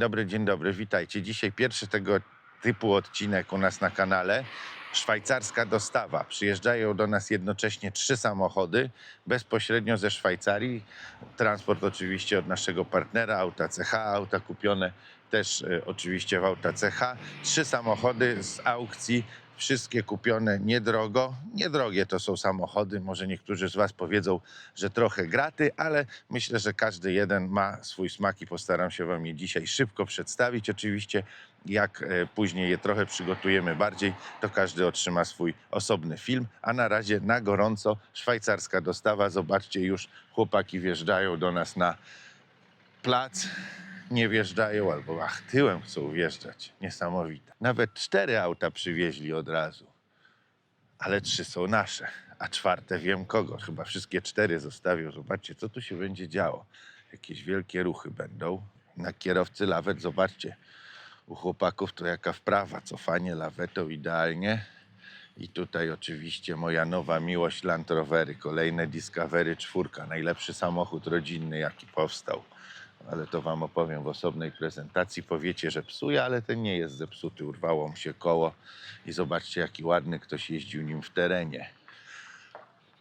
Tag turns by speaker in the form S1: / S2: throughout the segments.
S1: dobry, dzień dobry, witajcie. Dzisiaj pierwszy tego typu odcinek u nas na kanale. Szwajcarska dostawa. Przyjeżdżają do nas jednocześnie trzy samochody bezpośrednio ze Szwajcarii. Transport oczywiście od naszego partnera Auta CH, auta kupione też e, oczywiście w Auta CH. Trzy samochody z aukcji, wszystkie kupione niedrogo. Niedrogie to są samochody, może niektórzy z Was powiedzą, że trochę graty, ale myślę, że każdy jeden ma swój smak i postaram się Wam je dzisiaj szybko przedstawić. Oczywiście jak e, później je trochę przygotujemy bardziej, to każdy otrzyma swój osobny film. A na razie na gorąco szwajcarska dostawa. Zobaczcie, już chłopaki wjeżdżają do nas na plac. Nie wjeżdżają albo ach, tyłem chcą wjeżdżać. Niesamowite. Nawet cztery auta przywieźli od razu. Ale trzy są nasze, a czwarte wiem kogo. Chyba wszystkie cztery zostawią. Zobaczcie, co tu się będzie działo. Jakieś wielkie ruchy będą. Na kierowcy lawet, zobaczcie. U chłopaków to jaka wprawa, cofanie lawetą idealnie. I tutaj oczywiście moja nowa miłość Land Rovery, kolejne Discovery czwórka, najlepszy samochód rodzinny jaki powstał. Ale to wam opowiem w osobnej prezentacji. Powiecie, że psuje, ale ten nie jest zepsuty. Urwało mu się koło i zobaczcie jaki ładny ktoś jeździł nim w terenie.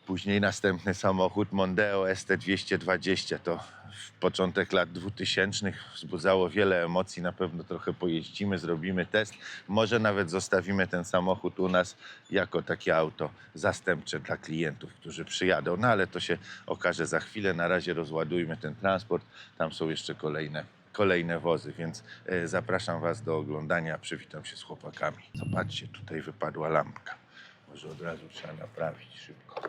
S1: Później następny samochód Mondeo ST220 to w początek lat 2000 wzbudzało wiele emocji. Na pewno trochę pojeździmy, zrobimy test. Może nawet zostawimy ten samochód u nas jako takie auto zastępcze dla klientów, którzy przyjadą. No ale to się okaże za chwilę. Na razie rozładujmy ten transport. Tam są jeszcze kolejne, kolejne wozy, więc e, zapraszam Was do oglądania. Przywitam się z chłopakami. Zobaczcie, tutaj wypadła lampka. Może od razu trzeba naprawić szybko.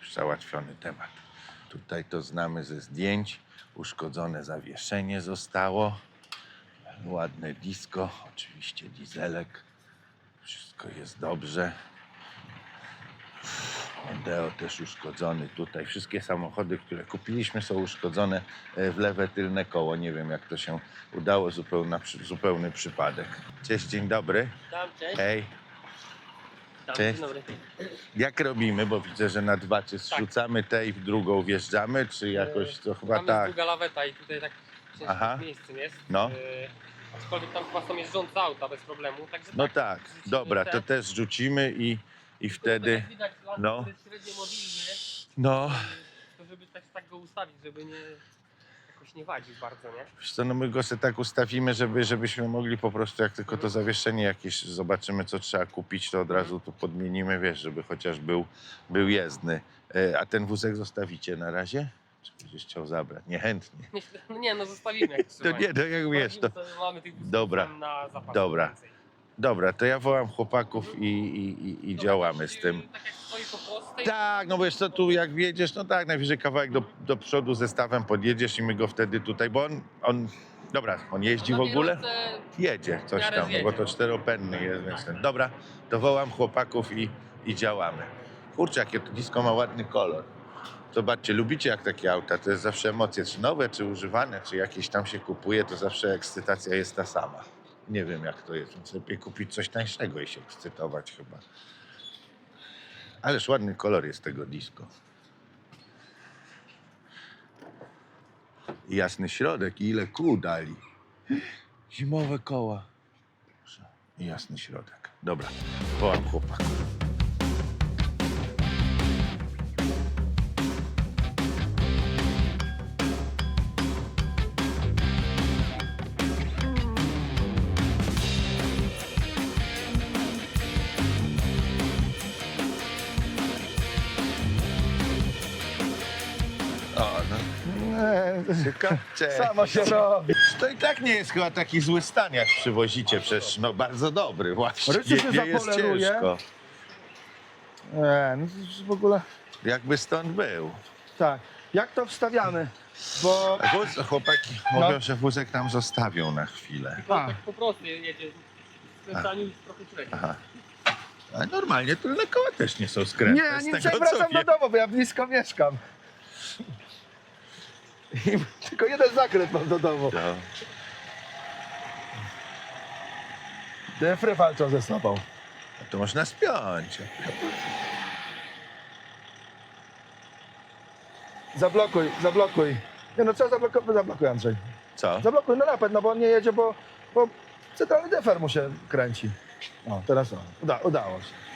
S1: Już załatwiony temat. Tutaj to znamy ze zdjęć. Uszkodzone zawieszenie zostało. Ładne disco, oczywiście dieselek. Wszystko jest dobrze. Mondeo też uszkodzony tutaj. Wszystkie samochody, które kupiliśmy są uszkodzone e, w lewe tylne koło. Nie wiem jak to się udało, zupełna, zupełny przypadek. Cześć, dzień dobry.
S2: Tam, cześć.
S1: Hej. Cześć.
S2: Dzień dobry.
S1: Jak robimy, bo widzę, że na dwa, czy zrzucamy tę i w drugą wjeżdżamy, czy jakoś to chyba
S2: Tam
S1: tak.
S2: jest długa laweta i tutaj tak ciężko
S1: Aha.
S2: w miejscu jest.
S1: No.
S2: E, aczkolwiek tam chyba są jeżdżące auta bez problemu. Także
S1: No
S2: tak,
S1: tak, dobra, to też rzucimy i, i wtedy.
S2: Tak jak widać,
S1: no.
S2: jest średnio mobilny,
S1: No,
S2: to żeby też tak go ustawić, żeby nie jakoś nie wadził bardzo, nie?
S1: wiesz co, no my go sobie tak ustawimy, żeby, żebyśmy mogli po prostu, jak tylko to zawieszenie jakieś zobaczymy, co trzeba kupić, to od razu to podmienimy, wiesz, żeby chociaż był, był jezdny. E, A ten wózek zostawicie na razie? Czy będziesz chciał zabrać? Niechętnie.
S2: Myślę, no nie, no zostawimy jak
S1: To
S2: trzeba.
S1: nie, to jak wiesz, to.
S2: Mamy tych
S1: Dobra.
S2: na zapas
S1: Dobra.
S2: więcej.
S1: Dobra, to ja wołam chłopaków i, i, i, i działamy z tym.
S2: Tak jak stoi po prostej.
S1: Tak, no wiesz co, tu jak wjedziesz, no tak, najwyżej kawałek do, do przodu zestawem podjedziesz i my go wtedy tutaj, bo on, on dobra, on jeździ w
S2: Na
S1: ogóle?
S2: kierowcę
S1: Jedzie coś
S2: miarę
S1: tam, no bo
S2: zjedzie,
S1: to
S2: no.
S1: czteropenny jest, więc ten. Dobra, to wołam chłopaków i, i działamy. Kurczę, jakie to disco ma ładny kolor. Zobaczcie, lubicie jak takie auta, to jest zawsze emocje, czy nowe, czy używane, czy jakieś tam się kupuje, to zawsze ekscytacja jest ta sama. Nie wiem jak to jest, więc lepiej kupić coś tańszego i się ekscytować chyba. Ależ ładny kolor jest tego disco. I jasny środek i ile kół dali. Zimowe koła. I jasny środek. Dobra, wołam chłopaków. Cześć.
S3: Samo się robi.
S1: To i tak nie jest chyba taki zły stan, jak przywozicie, przecież no bardzo dobry właśnie.
S3: Ryczy się
S1: nie, nie jest
S3: zapoleruje.
S1: ciężko.
S3: Nie, no to w ogóle
S1: Jakby stąd był.
S3: tak. Jak to wstawiamy? Bo
S1: Wóz, chłopaki
S3: No.
S1: mówią, że wózek tam zostawią na chwilę.
S3: A.
S2: tak po prostu jedzie. Skręcaniu już trochę średnio.
S1: Aha. A normalnie tylne koła też nie są skrętne.
S3: nie,
S1: z
S3: nie
S1: tego, co
S3: wracam do
S1: wiem.
S3: domu, bo ja blisko mieszkam. I tylko jeden zakręt mam do domu.
S1: No.
S3: Defry walczą ze sobą.
S1: A to można spiąć.
S3: Zablokuj, zablokuj. Nie no co zablokuj, zablokuj Andrzej.
S1: Co?
S3: Zablokuj na napęd, no bo on nie jedzie, bo, bo centralny defer mu się kręci. O, teraz o. Uda, udało się.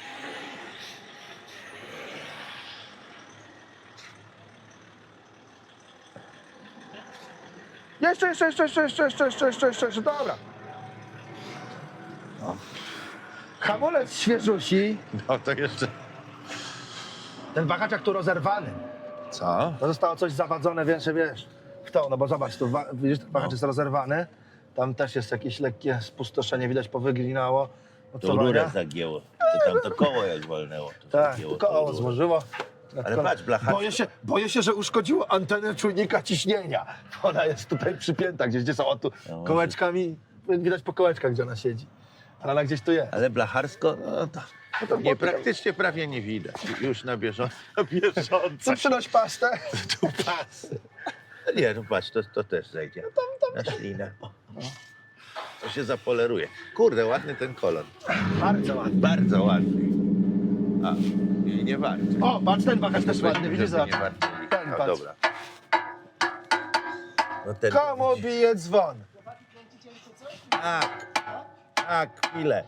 S3: Jeszcze, jeszcze, jeszcze, jeszcze, jeszcze, jeszcze, jeszcze, jeszcze, jeszcze, jeszcze, dobra. O. Hamulec świeżusi,
S1: No to jeszcze...
S3: ten wahacz jak tu rozerwany.
S1: Co?
S3: To zostało coś zawadzone, wiesz, wiesz, w to, no bo zobacz, tu wa- widzisz, ten wahacz
S1: No.
S3: jest rozerwany, tam też jest jakieś lekkie spustoszenie, widać powyglinało.
S4: To rurę
S3: czowania.
S4: zagięło. To tam to koło jak wolnęło. To
S3: Tak,
S4: zagięło
S3: koło
S4: tą rurę.
S3: złożyło.
S4: Ale patrz, blacha.
S3: Boję się, boję się, że uszkodziło antenę czujnika ciśnienia. Ona jest tutaj przypięta gdzieś, gdzie są o tu
S4: No,
S3: kołeczkami, widać po kołeczkach, gdzie ona siedzi. Ale ona gdzieś tu jest.
S4: Ale blacharsko, no to...
S3: No to
S1: Nie, praktycznie prawie nie widać. Już na bieżąco. Na bieżąco.
S3: Co przynoś pastę?
S1: Tu pasy.
S4: No nie, no patrz, to, to też zejdzie. Na ślinę.
S1: To się zapoleruje. Kurde, ładny ten kolor.
S3: Bardzo ładny.
S1: Bardzo ładny. A, i nie warto.
S3: O, patrz, ten wahacz też ładny, widzisz,
S1: nie warto.
S3: Ten,
S1: No
S3: patrz.
S1: dobra.
S4: No ten...
S3: Komu bije dzwon?
S4: Tak, tak, chwilę.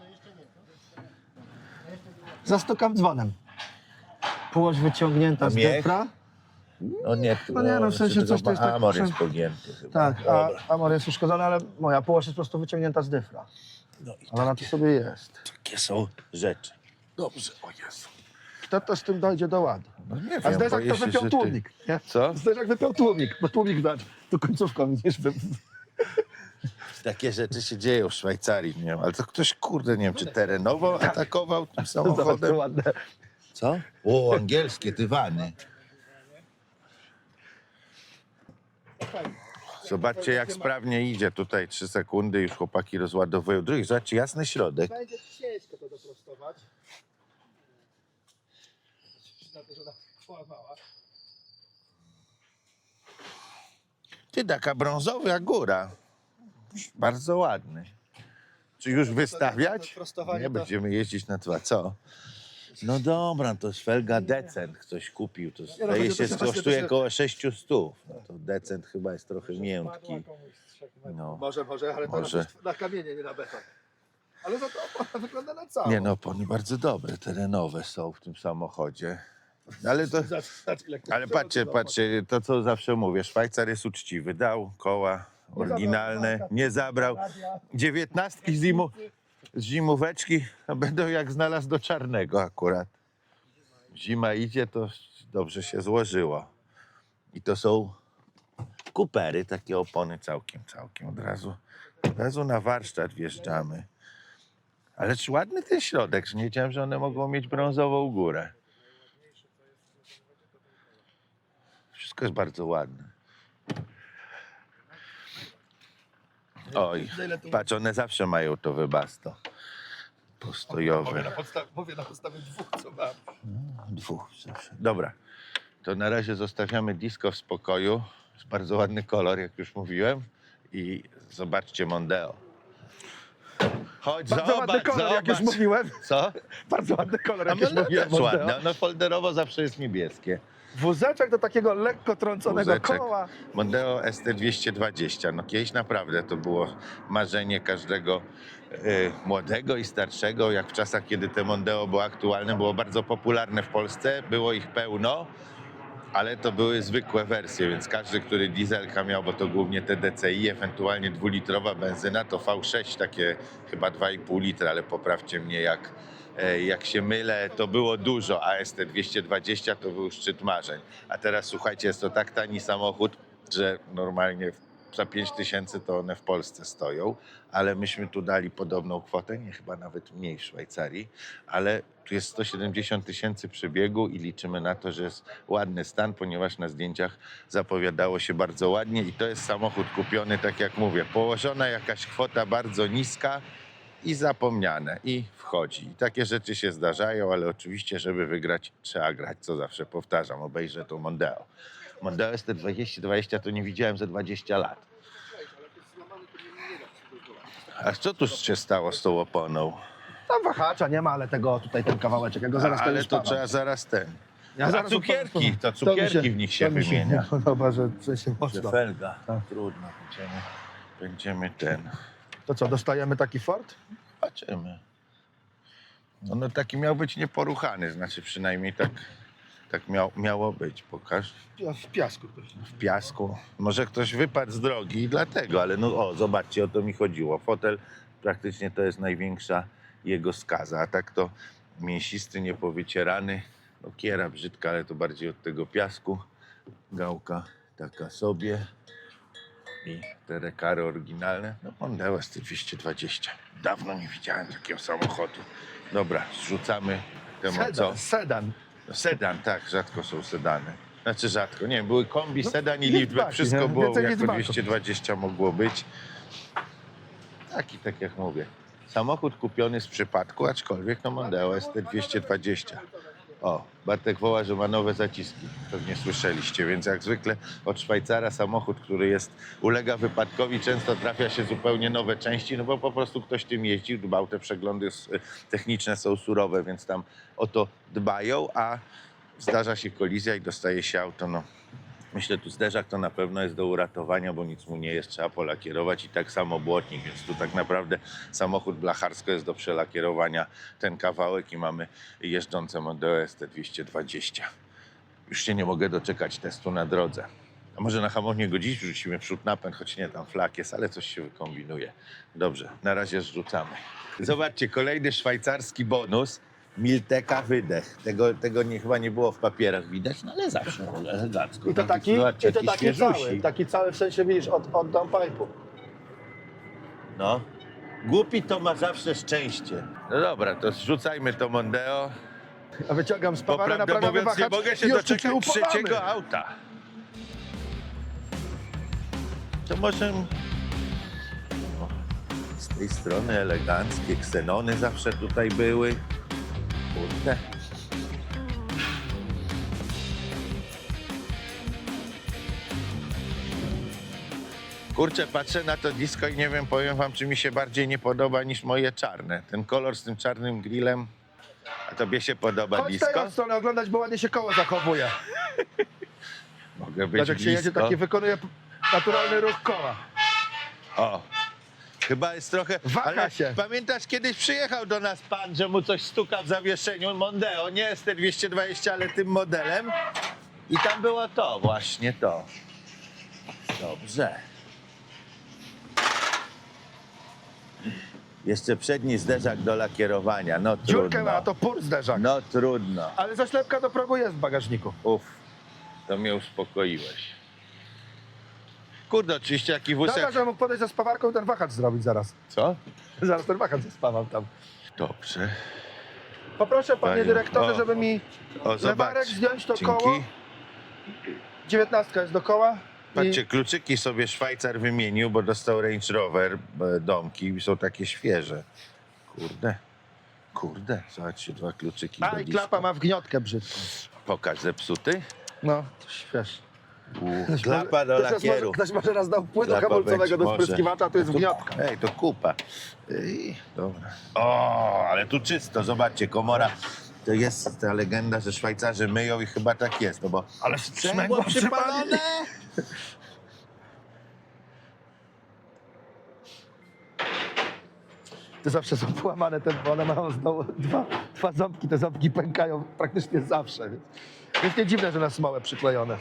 S3: Zastukam dzwonem. Półoś wyciągnięta z
S4: A miech?
S3: defra.
S4: No nie,
S3: No nie, no w sensie
S4: tylko
S3: coś to jest tak-
S4: Amor jest pogięty chyba.
S3: Tak, a
S4: Dobra.
S3: Amor jest uszkodzony, ale moja półoś jest po prostu wyciągnięta z dyfra.
S4: No i
S3: Ale ona tu sobie jest.
S4: takie są rzeczy.
S1: Dobrze, o Jezu.
S3: Kto to z tym dojdzie do ładu?
S1: No nie
S3: A
S1: wiem,
S3: zderzak
S1: boję
S3: to wypiął
S1: że ty-
S3: tłumik, nie?
S1: Co?
S3: Zderzak wypiął tłumik, bo tłumik dać tu końcówką widzisz, by...
S1: Takie rzeczy się dzieją w Szwajcarii, nie wiem, ale to ktoś, kurde, nie wiem, czy terenowo atakował tym
S3: Zobacz, to
S1: samochodem.
S3: ładne.
S1: Co? O, angielskie dywany. Zobaczcie, jak sprawnie idzie. Tutaj trzy sekundy, już chłopaki rozładowują. Drugi, zobaczcie, jasny środek.
S3: Będzie ciężko to doprostować.
S1: Ty, taka brązowa góra. Bardzo ładny. Czy już wystawiać? Nie, będziemy jeździć na dwa, co? No dobra, to jest felga decent ktoś kupił. To
S3: no,
S1: zdaje się, kosztuje około 600. No to decent chyba jest trochę miękki. No.
S3: Może, może, ale to
S1: Może.
S3: Na, kamienie, nie na beton. Ale za to wygląda na cało.
S1: Nie no, opony bardzo dobre, terenowe są w tym samochodzie. Ale to, ale patrzcie, patrzcie, to co zawsze mówię, Szwajcar jest uczciwy, dał koła oryginalne, nie zabrał. Dziewiętnastki z, zimu, z zimóweczki no będą jak znalazł do czarnego akurat. Zima idzie, to dobrze się złożyło. I to są kupery, takie opony całkiem, całkiem od razu. Od razu na warsztat wjeżdżamy. Ale czy ładny ten środek, że nie wiedziałem, że one mogą mieć brązową górę. Wszystko jest bardzo ładne. Oj, patrz, one zawsze mają to wybasto. Postojowe.
S3: podstawie, mówię na podstawie dwóch, co mam.
S1: Dwóch zawsze. Dobra, to na razie zostawiamy disco w spokoju. Jest bardzo ładny kolor, jak już mówiłem. I zobaczcie Mondeo. Chodź,
S3: Bardzo
S1: zobacz,
S3: ładny kolor,
S1: zobacz.
S3: jak już mówiłem.
S1: Co?
S3: Bardzo ładny kolor,
S1: A
S3: jak już mówiłem.
S1: też
S3: Mondeo.
S1: ładne. No folderowo zawsze jest niebieskie.
S3: Wózeczek do takiego lekko trąconego
S1: Wózeczek.
S3: koła.
S1: Mondeo ST220. No kiedyś naprawdę to było marzenie każdego y, młodego i starszego. Jak w czasach, kiedy te Mondeo było aktualne, było bardzo popularne w Polsce. Było ich pełno, ale to były zwykłe wersje, więc każdy, który dieselka miał, bo to głównie te DCI, ewentualnie dwulitrowa benzyna, to V6 takie chyba 2,5 litra, ale poprawcie mnie jak, jak się mylę, to było dużo, a ST220 to był szczyt marzeń. A teraz słuchajcie, jest to tak tani samochód, że normalnie za 5 tysięcy to one w Polsce stoją, ale myśmy tu dali podobną kwotę, nie chyba nawet mniej w Szwajcarii, ale tu jest 170 tysięcy przebiegu i liczymy na to, że jest ładny stan, ponieważ na zdjęciach zapowiadało się bardzo ładnie i to jest samochód kupiony, tak jak mówię, położona jakaś kwota bardzo niska i zapomniane i wchodzi. I takie rzeczy się zdarzają, ale oczywiście, żeby wygrać, trzeba grać, co zawsze powtarzam, obejrzę to Mondeo. Mondeo ST2020 to nie widziałem za 20 lat. A co tu się stało z tą oponą?
S3: Tam wahacza nie ma, ale tego tutaj ten kawałeczek, ja go zaraz
S1: ale to trzeba zaraz ten.
S3: Ja
S1: A
S3: zaraz
S1: cukierki, to
S3: mi
S1: cukierki w nich się
S3: to mi
S1: wymienia.
S3: nie podoba, że sensie mocno.
S1: Felga.
S3: Tak.
S1: Trudno, będziemy, będziemy ten.
S3: To co, dostajemy taki Ford?
S1: Zobaczymy. No, no taki miał być nieporuchany, znaczy przynajmniej tak, tak miał, miało być. Pokaż.
S3: W piasku.
S1: W piasku. Może ktoś wypadł z drogi i dlatego, ale no o, zobaczcie, o to mi chodziło. Fotel praktycznie to jest największa jego skaza, a tak to mięsisty, niepowycierany. No kiera brzydka, ale to bardziej od tego piasku. Gałka taka sobie. I te rekary oryginalne. No Mondeo ST220. Dawno nie widziałem takiego samochodu. Dobra, zrzucamy temu co?
S3: Sedan, sedan.
S1: Sedan, tak, rzadko są sedany. Znaczy rzadko, nie były kombi,
S3: No,
S1: sedan i liftback, wszystko
S3: nie?
S1: było
S3: Więcej
S1: jako
S3: liftbacków.
S1: 220 mogło być. Taki, tak jak mówię. Samochód kupiony z przypadku, aczkolwiek no Mondeo ST220. O, Bartek woła, że ma nowe zaciski. Pewnie słyszeliście, więc jak zwykle od Szwajcara samochód, który jest, ulega wypadkowi, często trafia się zupełnie nowe części, no bo po prostu ktoś tym jeździł, dbał, te przeglądy techniczne są surowe, więc tam o to dbają, a zdarza się kolizja i dostaje się auto, no Myślę, tu zderzak to na pewno jest do uratowania, bo nic mu nie jest, trzeba polakierować i tak samo błotnik, więc tu tak naprawdę samochód blacharsko jest do przelakierowania ten kawałek i mamy jeżdżące Mondeo ST220. Już się nie mogę doczekać testu na drodze. A może na hamownię go dziś wrzucimy przód napęd, choć nie, tam flak jest, ale coś się wykombinuje. Dobrze, na razie zrzucamy. Zobaczcie, kolejny szwajcarski bonus. Milteka wydech. Tego, tego nie, chyba nie było w papierach widać, no ale zawsze elegancko.
S3: I to taki,
S1: Zobaczcie,
S3: i to
S1: jaki
S3: taki
S1: świeżusi.
S3: cały. Taki cały w sensie widzisz od, od downpipe'u.
S1: No. Głupi to ma zawsze szczęście. No dobra, to zrzucajmy to Mondeo.
S3: A wyciągam z
S1: Bo
S3: pawary,
S1: prawdę mówiąc, nie
S3: wahacz
S1: mogę się doczekać trzeciego auta. To może... O, z tej strony eleganckie ksenony zawsze tutaj były. Kurde. Kurczę, patrzę na to disco i nie wiem, powiem wam, czy mi się bardziej nie podoba niż moje czarne. Ten kolor z tym czarnym grillem. A tobie się podoba
S3: Chodź
S1: disco?
S3: tego stronę oglądać, bo ładnie się koło zachowuje.
S1: Mogę być
S3: Zobacz, jak się jedzie,
S1: blisko.
S3: taki wykonuje naturalny ruch koła.
S1: O. Chyba jest trochę.
S3: Waha
S1: ale
S3: się.
S1: Pamiętasz, kiedyś przyjechał do nas pan, że mu coś stuka w zawieszeniu Mondeo, nie ST220, ale tym modelem. I tam było to, właśnie to. Dobrze. Jeszcze przedni zderzak do lakierowania. No
S3: Dziurkę
S1: trudno.
S3: ma, a to pur zderzak.
S1: No trudno.
S3: Ale zaślepka do progu jest w bagażniku.
S1: Uff, to mnie uspokoiłeś. Kurde, oczywiście jaki wózek.
S3: Dobra, że mógł podejść ze spawarką i ten wahacz zrobić zaraz.
S1: Co?
S3: Zaraz ten wahacz zespawam tam.
S1: Dobrze.
S3: Poproszę panie
S1: Panie,
S3: dyrektorze,
S1: o.
S3: żeby mi
S1: O, zobacz.
S3: lewarek zdjąć to
S1: Dzięki.
S3: koło. Dziewiętnastka jest do koła.
S1: Patrzcie, kluczyki sobie Szwajcar wymienił, bo dostał Range Rover, e, domki i są takie świeże. Kurde, kurde, zobaczcie, dwa kluczyki
S3: A
S1: do
S3: i
S1: disco.
S3: klapa ma wgniotkę brzydką.
S1: Pokaż zepsuty.
S3: No, śwież.
S1: U, klapa do
S3: ktoś, raz może,
S1: lakieru.
S3: ktoś może raz dał płynu
S1: Klapa
S3: hamulcowego
S1: być
S3: do
S1: może.
S3: spryskiwacza, to jest gniotka.
S1: Ej, to kupa. Ej, dobra. O, ale tu czysto, zobaczcie, komora. To jest ta legenda, że Szwajcarzy myją i chyba tak jest, no bo...
S3: Ale
S1: Sprzęgło przypalone!
S3: To zawsze są połamane te, bo one mają znowu dwa, dwa ząbki, te ząbki pękają praktycznie zawsze. Więc, więc nie dziwne, że na smałe przyklejone.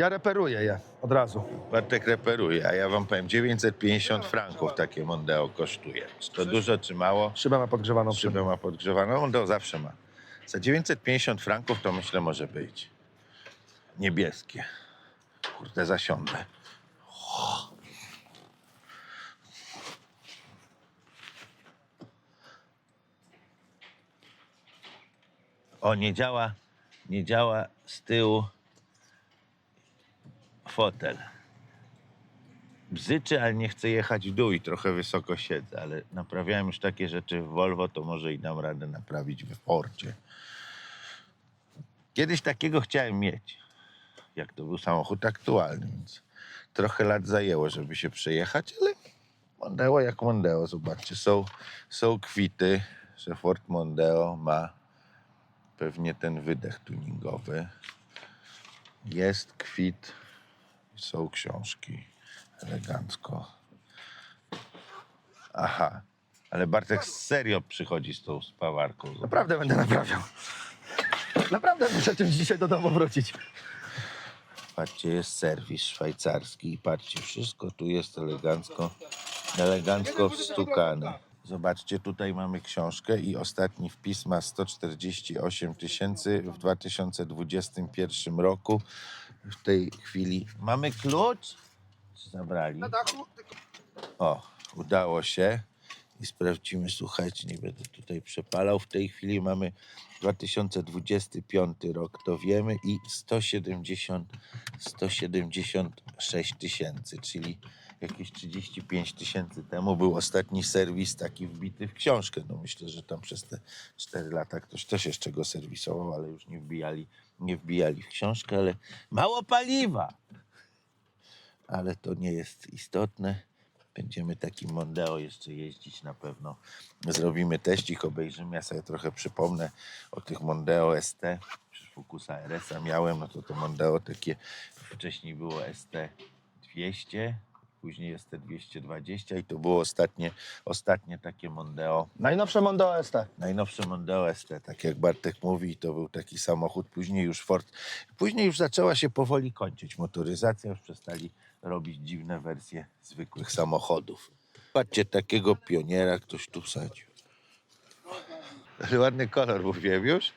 S3: Ja reperuję je od razu.
S1: Bartek reperuje, a ja wam powiem, 950 franków takie Mondeo kosztuje. Czy to dużo, czy mało?
S3: Szybę ma podgrzewaną.
S1: Szybę ma podgrzewaną, Mondeo zawsze ma. Za 950 franków to myślę może być. Niebieskie. Kurde, zasiądę. O, nie działa, nie działa z tyłu fotel. Bzyczy, ale nie chcę jechać w dół i trochę wysoko siedzę, ale naprawiałem już takie rzeczy w Volvo, to może i dam radę naprawić w Fordzie. Kiedyś takiego chciałem mieć, jak to był samochód aktualny, więc trochę lat zajęło, żeby się przejechać, ale Mondeo jak Mondeo, zobaczcie, są, są kwity, że Ford Mondeo ma pewnie ten wydech tuningowy. Jest kwit, są książki, elegancko. Aha, ale Bartek serio przychodzi z tą spawarką.
S3: Naprawdę będę naprawiał. Naprawdę muszę czymś dzisiaj do domu wrócić.
S1: Patrzcie, jest serwis szwajcarski. Patrzcie, wszystko tu jest elegancko, elegancko wstukane. Zobaczcie, tutaj mamy książkę i ostatni wpis ma 148 tysięcy w 2021 roku. W tej chwili mamy klucz? Czy zabrali? O, udało się. I sprawdzimy, słuchajcie, nie będę tutaj przepalał. W tej chwili mamy 2025 rok, to wiemy, i 170, 176 tysięcy, czyli jakieś 35 tysięcy temu był ostatni serwis taki wbity w książkę. No myślę, że tam przez te 4 lata ktoś też jeszcze go serwisował, ale już nie wbijali, nie wbijali w książkę, ale mało paliwa. Ale to nie jest istotne. Będziemy takim Mondeo jeszcze jeździć na pewno. Zrobimy teścik, obejrzymy. Ja sobie trochę przypomnę o tych Mondeo ST. Focusa RS-a miałem, no to to Mondeo takie wcześniej było ST 200, później ST 220 i to było ostatnie, ostatnie takie Mondeo
S3: Najnowsze Mondo ST.
S1: Najnowsze Mondeo ST, tak jak Bartek mówi, to był taki samochód, później już Ford, później już zaczęła się powoli kończyć motoryzacja, już przestali robić dziwne wersje zwykłych samochodów. Patrzcie, takiego pioniera ktoś tu wsadził. Ładny kolor mówiłem już.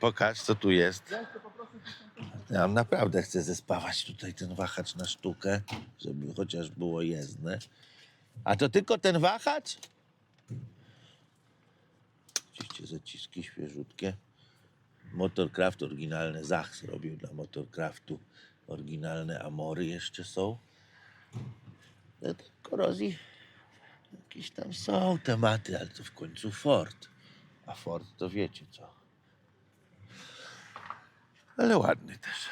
S1: Pokaż, co tu jest. Ja naprawdę chcę zespawać tutaj ten wahacz na sztukę, żeby chociaż było jezdne. A to tylko ten wahacz? Oczywiście zaciski świeżutkie. Motorcraft oryginalny Zach zrobił dla Motorcraftu. Oryginalne Amory jeszcze są. No Korozji jakieś tam są tematy, ale to w końcu Ford. A Ford to wiecie co. Ale ładny też.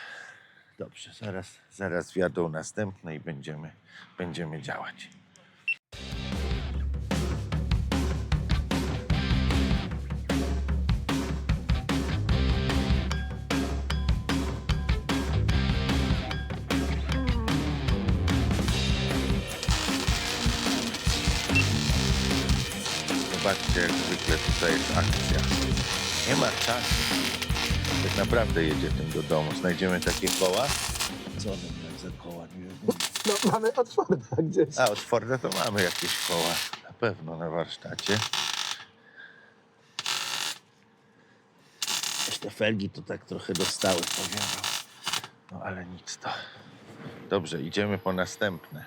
S1: Dobrze, zaraz, zaraz wjadą następne i będziemy, będziemy działać. Zobaczcie, jak zwykle tutaj jest akcja. Nie ma czasu. Tak naprawdę jedzie tym do domu. Znajdziemy takie koła. Co one mają za koła? Nie wiem.
S3: No, mamy od Forda gdzieś.
S1: A, od Forda to mamy jakieś koła. Na pewno na warsztacie. Też te felgi to tak trochę dostały, powiem. No ale nic to. Dobrze, idziemy po następne.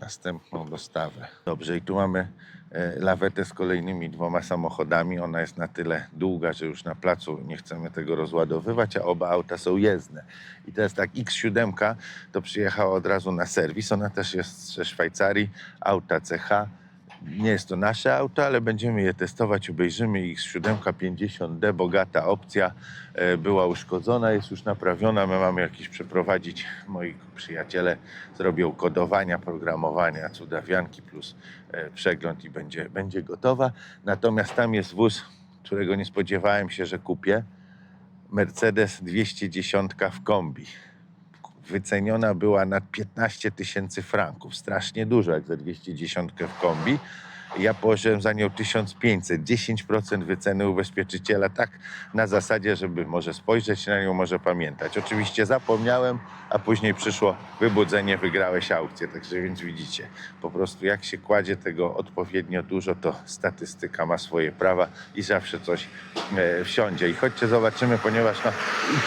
S1: Następną dostawę. Dobrze, i tu mamy e, lawetę z kolejnymi dwoma samochodami. Ona jest na tyle długa, że już na placu nie chcemy tego rozładowywać, a oba auta są jezdne. I teraz tak, X7 to przyjechała od razu na serwis. Ona też jest ze Szwajcarii, auta CH. Nie jest to nasze auto, ale będziemy je testować, obejrzymy ich. 750D, bogata opcja, e, była uszkodzona, jest już naprawiona, my mamy jakieś przeprowadzić, moi przyjaciele zrobią kodowania, programowania, cudawianki plus e, przegląd i będzie, będzie gotowa. Natomiast tam jest wóz, którego nie spodziewałem się, że kupię, Mercedes 210 w kombi wyceniona była na 15 tysięcy franków. Strasznie dużo, jak za 210 w kombi. Ja położyłem za nią 1500, 10% wyceny ubezpieczyciela, tak na zasadzie, żeby może spojrzeć na nią, może pamiętać. Oczywiście zapomniałem, a później przyszło wybudzenie, wygrałeś aukcję. Także więc widzicie, po prostu jak się kładzie tego odpowiednio dużo, to statystyka ma swoje prawa i zawsze coś e, wsiądzie. I chodźcie zobaczymy, ponieważ no,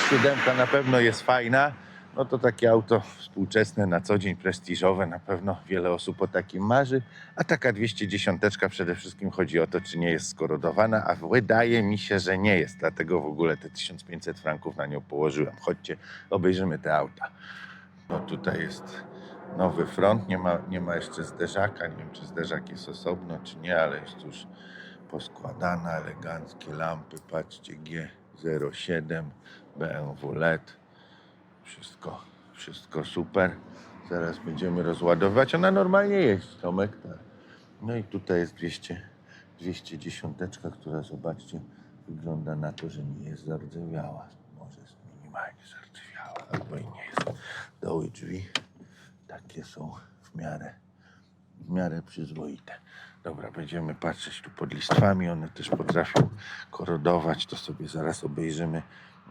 S1: X7 na pewno jest fajna, no to takie auto współczesne, na co dzień prestiżowe, na pewno wiele osób o takim marzy, a taka 210 przede wszystkim chodzi o to, czy nie jest skorodowana, a wydaje mi się, że nie jest, dlatego w ogóle te 1500 franków na nią położyłem. Chodźcie, obejrzymy te auta. No tutaj jest nowy front, nie ma, nie ma jeszcze zderzaka, nie wiem czy zderzak jest osobno, czy nie, ale jest już poskładana, eleganckie lampy, patrzcie, G07, BMW LED, wszystko, wszystko super. Zaraz będziemy rozładowywać. Ona normalnie jeździ, Tomek. Tak. No i tutaj jest 200, 210, która zobaczcie, wygląda na to, że nie jest zardzewiała. Może jest minimalnie zardzewiała, albo i nie jest. Doły drzwi takie są w miarę, w miarę przyzwoite. Dobra, będziemy patrzeć tu pod listwami, one też potrafią korodować, to sobie zaraz obejrzymy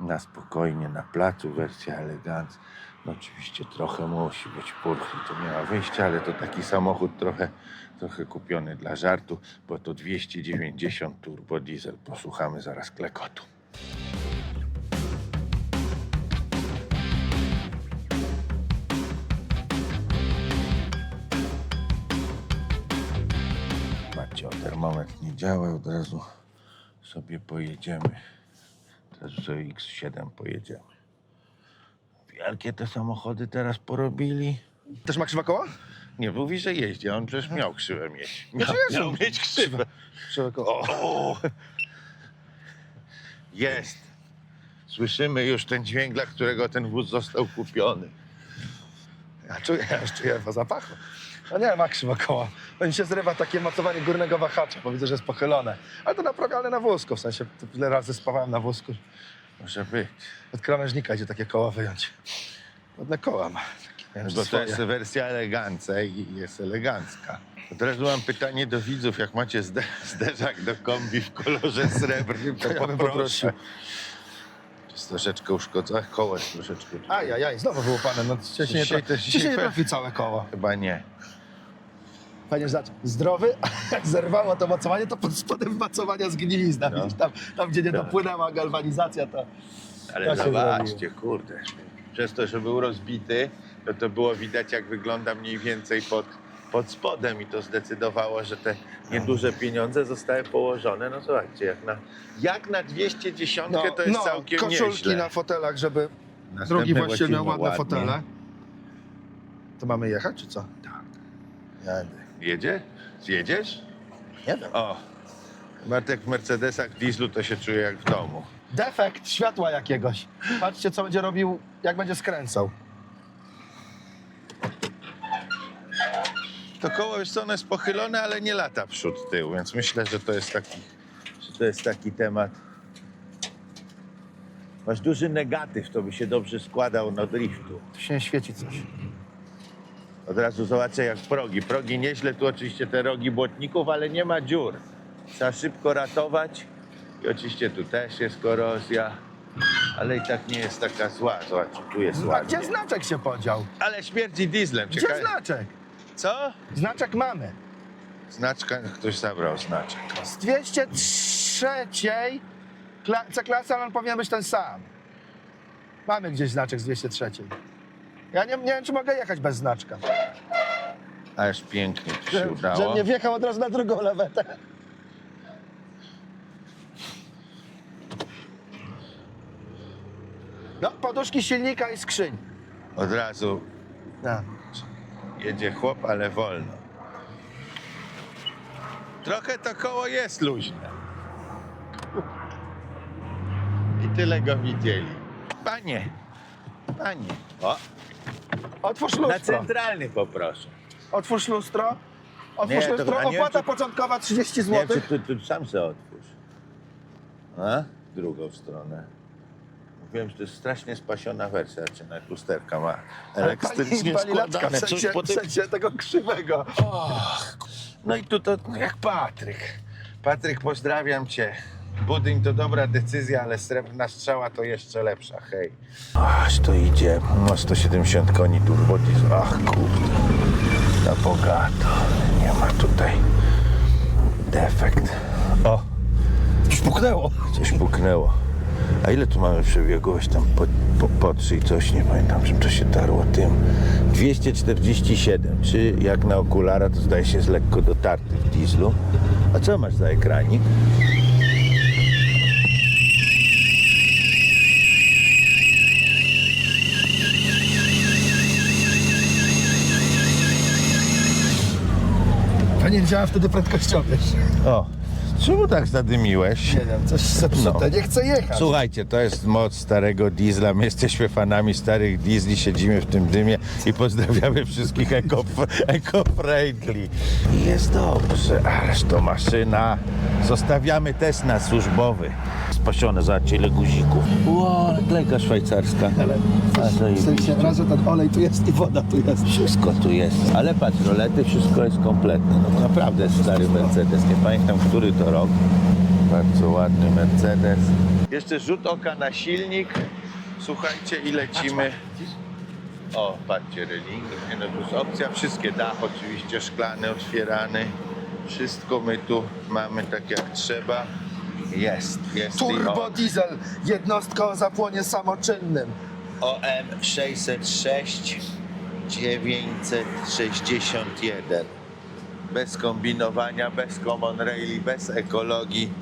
S1: na spokojnie na placu, wersja elegancka. No oczywiście trochę musi być purchli, to nie ma wyjścia, ale to taki samochód trochę, trochę kupiony dla żartu, bo to 290 turbo diesel. Posłuchamy zaraz klekotu. O termometr nie działa, od razu sobie pojedziemy. Teraz sobie X7 pojedziemy. Wielkie te samochody teraz porobili.
S3: Też ma krzywe koła?
S1: Nie mówi, że jeździ, a on przecież miał krzywe mieć. Miał,
S3: Znaczy
S1: miał
S3: że-
S1: mieć krzywe.
S3: Krzywe koła.
S1: O! Jest. Słyszymy już ten dźwięk, dla którego ten wóz został kupiony.
S3: Ja czuję, ja już czuję po zapachu. No nie, ma krzywe koła. No mi się zrywa takie mocowanie górnego wahacza, bo widzę, że jest pochylone. Ale to naprawialne na wózku, w sensie wiele razy spawałem na wózku.
S1: Może być.
S3: Od krawężnika idzie takie koła wyjąć. Ładne koła ma. Takie,
S1: Bo to
S3: swoje.
S1: jest wersja elegancka i jest elegancka. To teraz mam pytanie do widzów, jak macie zde zderzak do kombi w kolorze srebrnym, to,
S3: To ja bym poprosił.
S1: Jest troszeczkę uszkodzone, koło jest troszeczkę...
S3: Ajajaj, znowu wyłupane. No, dzisiaj nie,
S1: Dzisiaj
S3: tra-
S1: też-
S3: dzisiaj
S1: dzisiaj
S3: nie trafi całe koło.
S1: Chyba nie.
S3: Fajnie, że. Zdrowy, a jak zerwało to mocowanie, to pod spodem mocowania zgnilizna.
S1: No.
S3: Widzisz, tam, tam, gdzie nie
S1: Tak.
S3: dopłynęła galwanizacja, to...
S1: Ale
S3: To
S1: zobaczcie, kurde. Przez to, że był rozbity, to to było widać, jak wygląda mniej więcej pod, pod spodem i to zdecydowało, że te nieduże pieniądze zostały położone. No zobaczcie, jak na, jak na 210 to jest całkiem
S3: No, koszulki
S1: nieźle.
S3: na fotelach, żeby
S1: Następne
S3: drugi właściciel miał ładne fotele. To mamy jechać, czy co?
S1: Tak.
S3: Jadę.
S1: Jedzie? Zjedziesz?
S3: Nie wiem.
S1: O, Bartek w Mercedesach dieslu to się czuje jak w domu.
S3: Defekt światła jakiegoś. Patrzcie, co będzie robił, jak będzie skręcał.
S1: To koło, wiesz co, ono jest pochylone, ale nie lata przód, tył, więc myślę, że to jest taki, że to jest taki temat. Masz duży negatyw, to by się dobrze składał na driftu.
S3: Tu się świeci coś.
S1: Od razu zobaczę jak progi. Progi nieźle, tu oczywiście te rogi błotników, ale nie ma dziur. Trzeba szybko ratować. I oczywiście tu też jest korozja, ale i tak nie jest taka zła. Zobacz, tu jest
S3: A
S1: ładnie.
S3: gdzie znaczek się podział?
S1: Ale śmierdzi dieslem.
S3: Gdzie
S1: Ciekawe.
S3: znaczek?
S1: Co?
S3: Znaczek mamy.
S1: Znaczka, ktoś zabrał znaczek.
S3: Z 203 kla C-klasy, ale on powinien być ten sam. Mamy gdzieś znaczek z 203. Ja nie, nie wiem, czy mogę jechać bez znaczka.
S1: Aż pięknie tu się udało.
S3: że nie wjechał od razu na drugą lewetę. No, poduszki silnika i skrzyń.
S1: Od razu
S3: No.
S1: jedzie chłop, ale wolno. Trochę to koło jest luźne. I tyle go widzieli. Panie, panie. O,
S3: Otwórz
S1: na
S3: lustro.
S1: centralny poproszę.
S3: Otwórz lustro. Otwórz
S1: Nie, to-
S3: lustro.
S1: nie
S3: Opłata
S1: czy-
S3: początkowa 30
S1: Nie
S3: zł.
S1: czy tu, tu sam se otwórz. A? Drugą stronę. Mówiłem, że to jest strasznie spasiona wersja, czy nawet lusterka ma elektrycznie składane.
S3: w sensie,
S1: Coś po
S3: w
S1: tym
S3: sensie tego krzywego.
S1: No i tu to jak Patryk. Patryk, pozdrawiam cię. Budyń to dobra decyzja, ale srebrna strzała to jeszcze lepsza, hej. Aż to idzie. No 170 koni turbo diesel. Ach kurde. Na bogato. Nie ma tutaj defekt. O,
S3: Już puknęło.
S1: coś puknęło. A ile tu mamy przebiegu? Weź tam po, po, potrzyj coś, nie pamiętam czym to się tarło tym. 247, czy jak na okulara to zdaje się jest lekko dotarty w dieslu. A co masz za ekranik?
S3: Fajnie działa wtedy prędkościomierz.
S1: O, Czemu tak zadymiłeś?
S3: Nie wiem, coś zepsute,
S1: No.
S3: nie chcę jechać.
S1: Słuchajcie, to jest moc starego diesla. My jesteśmy fanami starych diesli, siedzimy w tym dymie i pozdrawiamy wszystkich eko- eco-friendly. Jest dobrze, ależ to maszyna. Zostawiamy test na służbowy. Spasione, zobaczcie ile guzików. Ło, klejka szwajcarska. A,
S3: W sensie raz, że ten olej tu jest i woda tu jest.
S1: Wszystko tu jest. Ale patrz, rolety, wszystko jest kompletne. No naprawdę jest stary Mercedes. Nie pamiętam, który to rok. Bardzo ładny Mercedes. Jeszcze rzut oka na silnik. Słuchajcie i lecimy. O, patrzcie, reling. Nie, No, jest opcja. Wszystkie dach oczywiście szklany, otwierany. Wszystko my tu mamy tak jak trzeba. Jest, jest.
S3: Turbo diesel, jednostka o zapłonie samoczynnym.
S1: OM 606 961. Bez kombinowania, bez common raili, bez ekologii.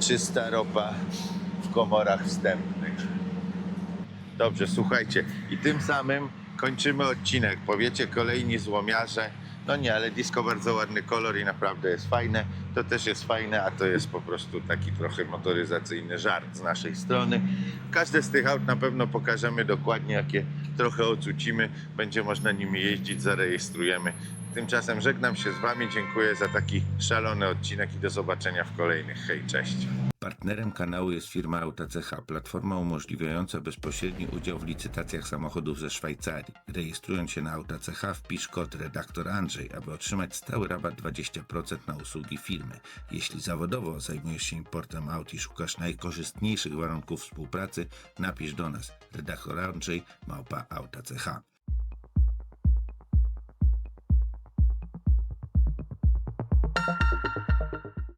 S1: Czysta ropa w komorach wstępnych. Dobrze, słuchajcie. I tym samym kończymy odcinek. Powiecie kolejni złomiarze. No nie, ale disco bardzo ładny kolor i naprawdę jest fajne. To też jest fajne, a to jest po prostu taki trochę motoryzacyjny żart z naszej strony. Każde z tych aut na pewno pokażemy dokładnie, jakie trochę ocucimy. Będzie można nimi jeździć, zarejestrujemy. Tymczasem żegnam się z Wami. Dziękuję za taki szalony odcinek i do zobaczenia w kolejnych. Hej, cześć. Partnerem kanału jest firma AutoCH, platforma umożliwiająca bezpośredni udział w licytacjach samochodów ze Szwajcarii. Rejestrując się na AutoCH wpisz kod redaktor Andrzej, aby otrzymać stały rabat 20% na usługi firmy. Jeśli zawodowo zajmujesz się importem aut i szukasz najkorzystniejszych warunków współpracy, napisz do nas redaktor Andrzej małpa AutoCH.